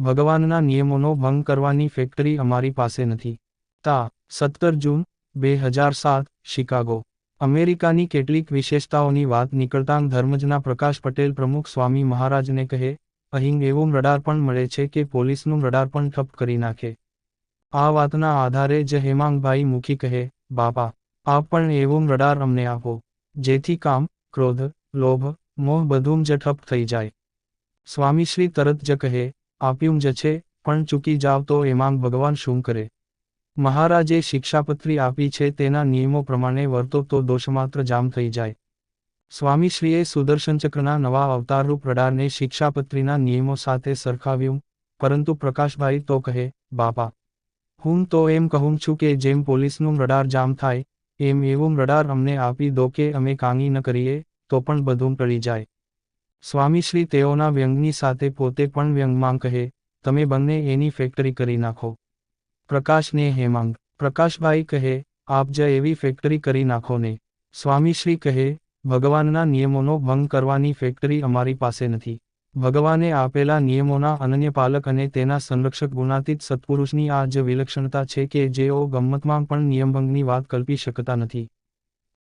ભગવાનના નિયમોનો ભંગ કરવાની ફેક્ટરી અમારી પાસે નથી. તા, સત્તર જૂન, બે હજાર સાત, શિકાગો. અમેરિકાની કેટલીક વિશેષતાઓની વાત નીકળતાં ધર્મજના પ્રકાશ પટેલ પ્રમુખ સ્વામી મહારાજને કહે, અહીં એવું રડાર પણ મળે છે કે પોલીસનું રડાર પણ ઠપ કરી નાખે. આ વાતના આધારે જ હેમાંગભાઈ મુખી કહે, બાપા, આપ પણ એવું રડાર અમને આપો, જેથી કામ, ક્રોધ, લોભ, મોહ બધું જ ઠપ થઈ જાય. સ્વામીશ્રી તરત જ કહે આપ્યું જ છે, પણ ચૂકી જાવ તો એમાં ભગવાન શું કરે? મહારાજે શિક્ષાપત્રી આપી છે, તેના નિયમો પ્રમાણે વર્તો તો દોષમાત્ર જામ થઈ જાય. સ્વામીશ્રીએ સુદર્શનચક્રના નવા અવતારરૂપ રડારને શિક્ષાપત્રીના નિયમો સાથે સરખાવ્યું, પરંતુ પ્રકાશભાઈ તો કહે, બાપા, હું તો એમ કહું છું કે જેમ પોલીસનું રડાર જામ થાય, એમ એવું રડાર અમને આપી દો કે અમે કાંગી ન કરીએ, તો પણ બધું ટળી જાય. સ્વામીશ્રી તેઓના વ્યંગની સાથે પોતે પણ વ્યંગમાં કહે, તમે બંને એની ફેક્ટરી કરી નાખો. પ્રકાશને હેમાંગ પ્રકાશભાઈ કહે, આપ જ એવી ફેક્ટરી કરી નાખો ને. સ્વામીશ્રી કહે, ભગવાનના નિયમોનો ભંગ કરવાની ફેક્ટરી અમારી પાસે નથી. ભગવાને આપેલા નિયમોના અનન્ય પાલક અને તેના સંરક્ષક ગુણાતીત સત્પુરુષની આ જ વિલક્ષણતા છે કે જેઓ ગમ્મતમાં પણ નિયમભંગની વાત કલ્પી શકતા નથી.